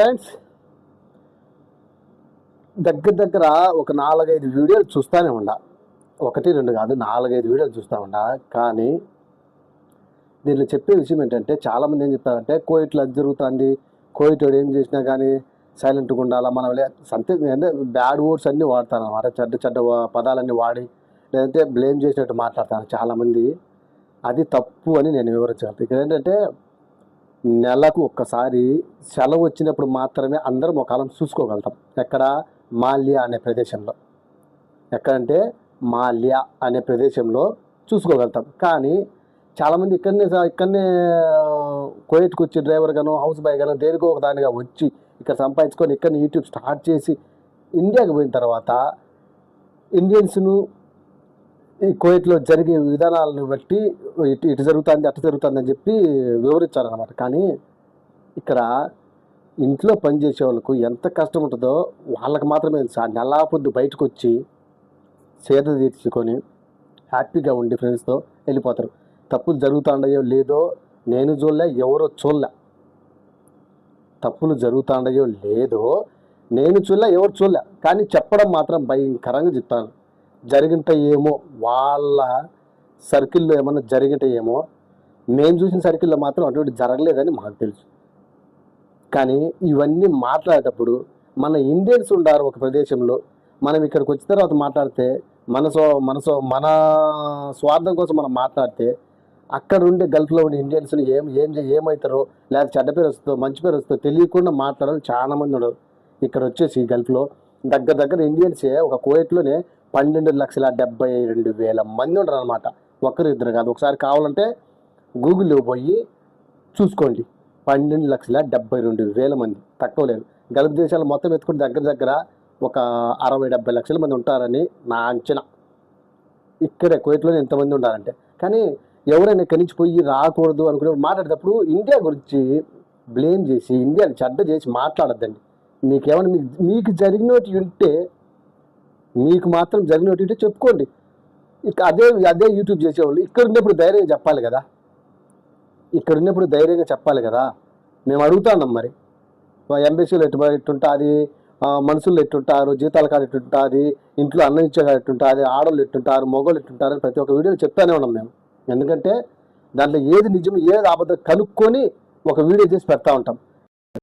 Friends దగ్గర దగ్గర ఒక నాలుగైదు వీడియోలు చూస్తూనే ఉండా. ఒకటి రెండు కాదు నాలుగైదు వీడియోలు చూస్తూ ఉండా. కానీ దీనిలో చెప్పే విషయం ఏంటంటే చాలామంది ఏం చెప్తారంటే కోయిట్లో అది జరుగుతుంది. కోయిట్ ఏం చేసినా కానీ సైలెంట్గా ఉండాలా మనం సంతే అంటే బ్యాడ్ వర్డ్స్ అన్నీ వాడతారు అనమాట చెడ్డ చెడ్డ పదాలన్నీ వాడి లేదంటే బ్లేమ్ చేసినట్టు మాట్లాడతారు చాలామంది. అది తప్పు అని నేను వివరించగలను. ఇక్కడ ఏంటంటే నెలకు ఒక్కసారి సెలవు వచ్చినప్పుడు మాత్రమే అందరం ఒక కాలం చూసుకోగలుగుతాం. ఎక్కడ? మాల్యా అనే ప్రదేశంలో. ఎక్కడంటే మాల్యా అనే ప్రదేశంలో చూసుకోగలుగుతాం. కానీ చాలామంది ఇక్కడనే ఇక్కడనే కోయట్కి వచ్చి డ్రైవర్ గాను హౌస్ బాయ్ గాను దేనికో ఒక దానిగా వచ్చి ఇక్కడ సంపాదించుకొని ఇక్కడ యూట్యూబ్ స్టార్ట్ చేసి ఇండియాకి పోయిన తర్వాత ఇండియన్స్ను ఈ కోయిట్లో జరిగే విధానాలను బట్టి ఇటు ఇటు జరుగుతుంది అటు జరుగుతుంది అని చెప్పి వివరించారనమాట కానీ ఇక్కడ ఇంట్లో పనిచేసే వాళ్ళకు ఎంత కష్టం ఉంటుందో వాళ్ళకి మాత్రమే తెలుసు. ఆ నెలా పొద్దు బయటకు వచ్చి సేద తీర్చుకొని హ్యాపీగా ఉండి ఫ్రెండ్స్తో వెళ్ళిపోతారు. తప్పులు జరుగుతుండయో లేదో నేను చూడలే ఎవరో చూడలే. తప్పులు జరుగుతుండయో లేదో నేను చూడలే ఎవరు చూడలే. కానీ చెప్పడం మాత్రం భయంకరంగా చెప్తాను జరిగింటాయేమో? వాళ్ళ సర్కిల్లో ఏమన్నా జరిగింటాయేమో? మేము చూసిన సర్కిల్లో మాత్రం అటువంటి జరగలేదని మాకు తెలుసు. కానీ ఇవన్నీ మాట్లాడేటప్పుడు మన ఇండియన్స్ ఉండారు ఒక ప్రదేశంలో. మనం ఇక్కడికి వచ్చిన తర్వాత మాట్లాడితే మన సో మన సో మన స్వార్థం కోసం మనం మాట్లాడితే అక్కడ ఉండే గల్ఫ్లో ఉండే ఇండియన్స్ని ఏం ఏం ఏమవుతారో లేదా చెడ్డ పేరు వస్తుందో మంచి పేరు వస్తుందో తెలియకుండా మాట్లాడాలి చాలామంది ఉండరు ఉన్నారు. ఇక్కడ వచ్చేసి గల్ఫ్లో. దగ్గర దగ్గర ఇండియన్సే ఒక కోయట్లోనే పన్నెండు లక్షల డెబ్బై రెండు వేల మంది ఉండరు అనమాట ఒకరు ఇద్దరు కాదు ఒకసారి కావాలంటే గూగుల్లో పోయి చూసుకోండి. పన్నెండు లక్షల డెబ్బై రెండు వేల మంది తక్కువ లేదు గల్ఫ్ దేశాలు మొత్తం ఎత్తుకుంటే దగ్గర దగ్గర ఒక అరవై డెబ్బై లక్షల మంది ఉంటారని నా అంచనా. ఇక్కడే కువైట్లో ఎంతమంది ఉండాలంటే. కానీ ఎవరైనా ఇక్కడి నుంచి పోయి రాకూడదు అనుకునే మాట్లాడేటప్పుడు ఇండియా గురించి బ్లేమ్ చేసి ఇండియాని చెడ్డ చేసి మాట్లాడద్దండి. మీకేమైనా మీకు మీకు జరిగినట్టు ఉంటే మీకు మాత్రం జరిగినట్టు చెప్పుకోండి. ఇక అదే అదే యూట్యూబ్ చేసేవాళ్ళు ఇక్కడ ఉన్నప్పుడు ధైర్యంగా చెప్పాలి కదా. ఇక్కడ ఉన్నప్పుడు ధైర్యంగా చెప్పాలి కదా. మేము అడుగుతున్నాం మరి. ఎంబీసీలు ఎట్టు ఎట్టుంటుంది మనుషులు ఎట్టుంటారు జీతాల కాడ ఎట్టుంటుంది ఇంట్లో అన్నం ఇచ్చే కాడ ఎట్టుంటుంది ఆడవాళ్ళు ఎట్టుంటారు మగవాళ్ళు ఎట్టుంటారు అని ప్రతి ఒక్క వీడియోలో చెప్తానే ఉన్నాం మేము. ఎందుకంటే దాంట్లో ఏది నిజం ఏది అబద్ధం కనుక్కొని ఒక వీడియో చేసి పెడతా ఉంటాం.